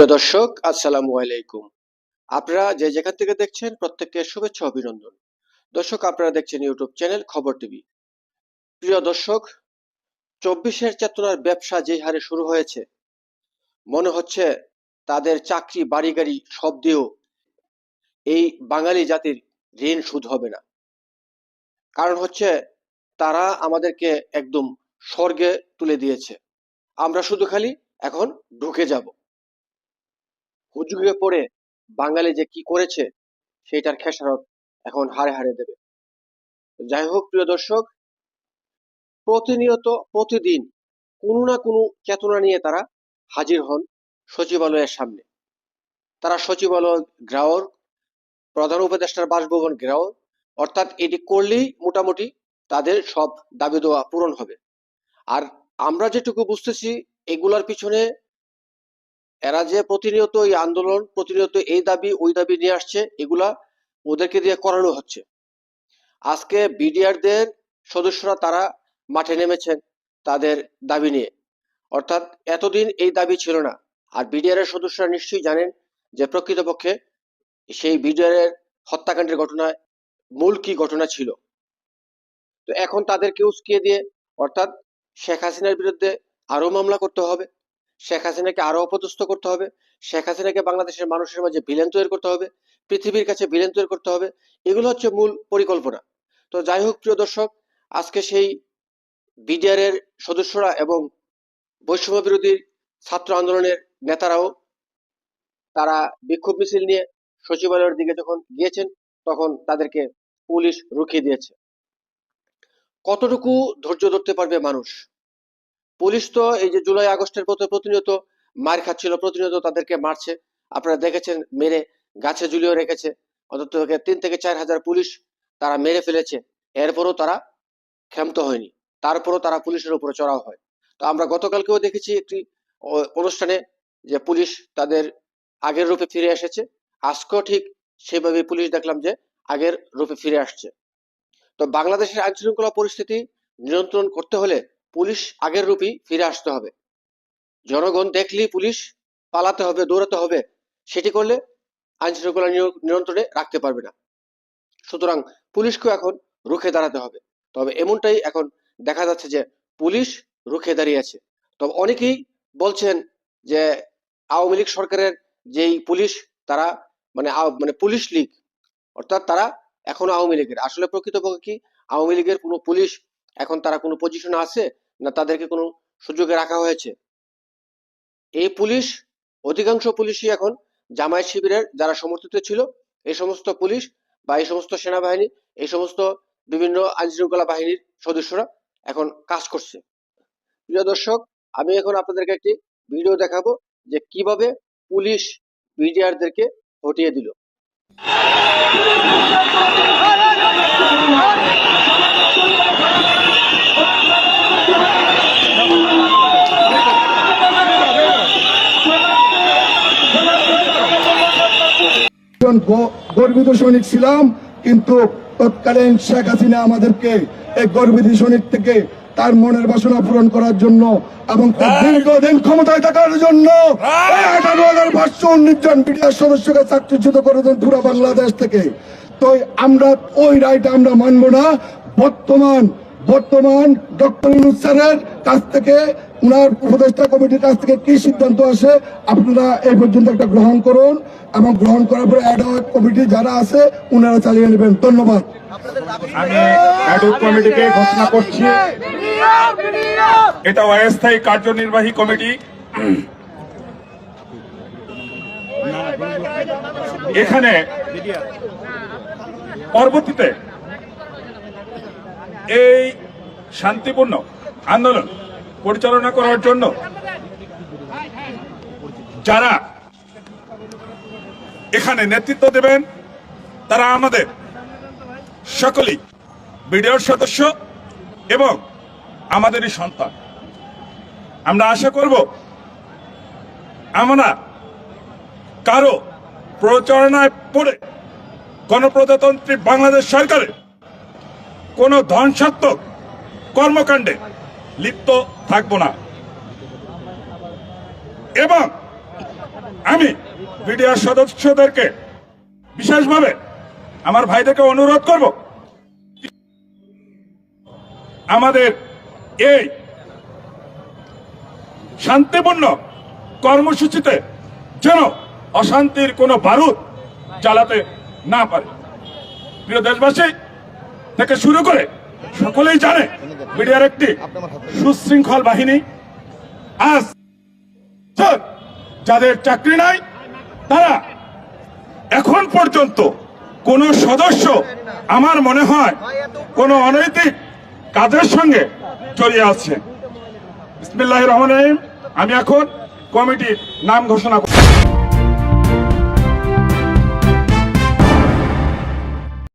প্রিয় দর্শক, আসসালামু আলাইকুম। আপনারা যে যেখান থেকে দেখছেন, প্রত্যেককে শুভেচ্ছা, অভিনন্দন। দর্শক, আপনারা দেখছেন ইউটিউব চ্যানেল খবর টিভি। প্রিয় দর্শক, চব্বিশের চেতনার ব্যবসা যে হারে শুরু হয়েছে, মনে হচ্ছে তাদের চাকরি বাড়ি গাড়ি সব দিয়েও এই বাঙালি জাতির ঋণ সুদ হবে না। কারণ হচ্ছে তারা আমাদেরকে একদম স্বর্গে তুলে দিয়েছে। আমরা শুধু খালি এখন ঢুকে যাব। হুজুগে পড়ে বাঙালি যে কি করেছে সেটার খেসারত এখন হারে হারে দেবে। যাই হোক, প্রিয় দর্শক, প্রতিনিয়ত, প্রতিদিন কোনো না কোনো চেতনা নিয়ে তারা হাজির হন সচিবালয়ের সামনে। তারা সচিবালয় গ্রাহক প্রধান উপদেষ্টার বাসভবন গ্রাহক অর্থাৎ এটি করলেই মোটামুটি তাদের সব দাবি দেওয়া পূরণ হবে। আর আমরা যেটুকু বুঝতেছি, এগুলার পিছনে এরা যে প্রতিনিয়ত এই আন্দোলন, প্রতিনিয়ত এই দাবি, ওই দাবি নিয়ে আসছে, এগুলা ওদেরকে দিয়ে করানো হচ্ছে। আজকে বিডিআরদের সদস্যরা তারা মাঠে নেমেছেন তাদের দাবি নিয়ে। অর্থাৎ এতদিন এই দাবি ছিল না। আর বিডিআর এর সদস্যরা নিশ্চয়ই জানেন যে প্রকৃতপক্ষে সেই বিডিআর এর হত্যাকাণ্ডের ঘটনায় মূল কি ঘটনা ছিল। তো এখন তাদেরকে উস্কিয়ে দিয়ে, অর্থাৎ শেখ হাসিনার বিরুদ্ধে আরও মামলা করতে হবে। শেখ হাসিনাকে আরও অপদস্থ করতে হবে। শেখ হাসিনাকে বাংলাদেশের মানুষের মাঝে ভিলেন তৈরি করতে হবে। পৃথিবীর কাছে ভিলেন তৈরি করতে হবে। এগুলো হচ্ছে মূল পরিকল্পনা। তো যাই হোক, প্রিয় দর্শক, আজকে সেই বিডিআর এর সদস্যরা এবং বৈষম্য বিরোধী ছাত্র আন্দোলনের নেতারাও, তারা বিক্ষোভ মিছিল নিয়ে সচিবালয়ের দিকে যখন গিয়েছেন, তখন তাদেরকে পুলিশ রুখিয়ে দিয়েছে। কতটুকু ধৈর্য ধরতে পারবে মানুষ? পুলিশ তো এই যে জুলাই, আগস্টের মতো প্রতিনিয়ত মার খাচ্ছিল, প্রতিনিয়ত তাদেরকে মারছে। আপনারা দেখেছেন, মেরে গাছে ঝুলিয়ে রেখেছে। অন্তত তিন থেকে চার হাজার পুলিশ তারা মেরে ফেলেছে। এরপরও তারা ক্ষান্ত হয়নি। তারপরও তারা পুলিশের উপরে চড়াও হয়। তো আমরা গতকালকেও দেখেছি একটি অনুষ্ঠানে যে পুলিশ তাদের আগের রূপে ফিরে এসেছে। আজকেও ঠিক সেভাবে পুলিশ দেখলাম যে আগের রূপে ফিরে আসছে। তো বাংলাদেশের আইন শৃঙ্খলা পরিস্থিতি নিয়ন্ত্রণ করতে হলে পুলিশ আগের রূপই ফিরে আসতে হবে। জনগণ দেখলেই পুলিশ পালাতে হবে, দৌড়াতে হবে, সেটি করলে আইন শৃঙ্খলা নিয়ন্ত্রণে রাখতে পারবে না। সুতরাং পুলিশকেও এখন রুখে দাঁড়াতে হবে। তবে এমনটাই এখন দেখা যাচ্ছে যে পুলিশ রুখে দাঁড়িয়ে আছে। তবে অনেকেই বলছেন যে আওয়ামী লীগ সরকারের যেই পুলিশ, তারা মানে মানে পুলিশ লীগ, অর্থাৎ তারা এখনও আওয়ামী লীগের। আসলে প্রকৃতপক্ষে কি আওয়ামী লীগের কোনো পুলিশ এখন তারা কোনো পজিশনে আছে? না তাদেরকে কোনো সুযোগে রাখা হয়েছে? এই পুলিশ, অধিকাংশ পুলিশই এখন জামায়াত শিবিরের যারা সমর্থিত ছিল, এই সমস্ত পুলিশ বা এই সমস্ত সেনাবাহিনী, এই সমস্ত বিভিন্ন আইন শৃঙ্খলা বাহিনীর সদস্যরা এখন কাজ করছে। প্রিয় দর্শক, আমি এখন আপনাদেরকে একটি ভিডিও দেখাবো যে কীভাবে পুলিশ বিডিআরদেরকে হটিয়ে দিল। একজন গর্বিত সৈনিক ছিলাম কিন্তু তৎকালীন শেখ হাসিনা আমাদেরকে এই গর্বিত সৈনিক থেকে তার মনের বাসনা পূরণ করার জন্য এবং দীর্ঘদিন ক্ষমতায় থাকার জন্য আঠারো হাজার পাঁচশো উনিশ জন বিডিআর সদস্যকে চাকরিচ্যুত করে দেন পুরো বাংলাদেশ থেকে। তো আমরা ওই রায়টা আমরা মানব না। বর্তমান বর্তমান ডক্টর ইনুস স্যারের কাছ থেকে, উনার উপদেষ্টা কমিটির কাছ থেকে কি সিদ্ধান্ত আসে, আপনারা এই পর্যন্ত একটা গ্রহণ করুন এবং গ্রহণ করার পরে অ্যাডহক কমিটি যারা আছে, উনারা চালিয়ে নেবেন। ধন্যবাদ। ঘোষণা করছি। এটা অস্থায়ী কার্যনির্বাহী কমিটি। এখানে পরবর্তীতে এই শান্তিপূর্ণ আন্দোলন পরিচালনা করার জন্য যারা এখানে নেতৃত্ব দেবেন, তারা আমাদের সকলেই বিডিওর সদস্য এবং আমাদেরই সন্তান। আমরা আশা করব আমরা কারও প্রচারণায় পড়ে গণপ্রজাতন্ত্রী বাংলাদেশ সরকারের কোনো ধ্বংসাত্মক কর্মকাণ্ডে লিপ্ত থাকব না। এবং আমি বিডিআর সদস্যদেরকে বিশেষভাবে আমার ভাইদেরকে অনুরোধ করব, আমাদের এই শান্তিপূর্ণ কর্মসূচিতে যেন অশান্তির কোনো বারুদ জ্বালাতে না পারে। প্রিয় দেশবাসী থেকে শুরু করে সকলেই জানে, মিডিয়ার একটি সুশৃঙ্খল বাহিনী আজ যাদের চাকরি নাই, তারা এখন পর্যন্ত কোন সদস্য আমার মনে হয় কোন অনৈতিক কাজের সঙ্গে জড়িয়ে আছে। বিসমিল্লাহ রহমান আমি এখন কমিটির নাম ঘোষণা করছি।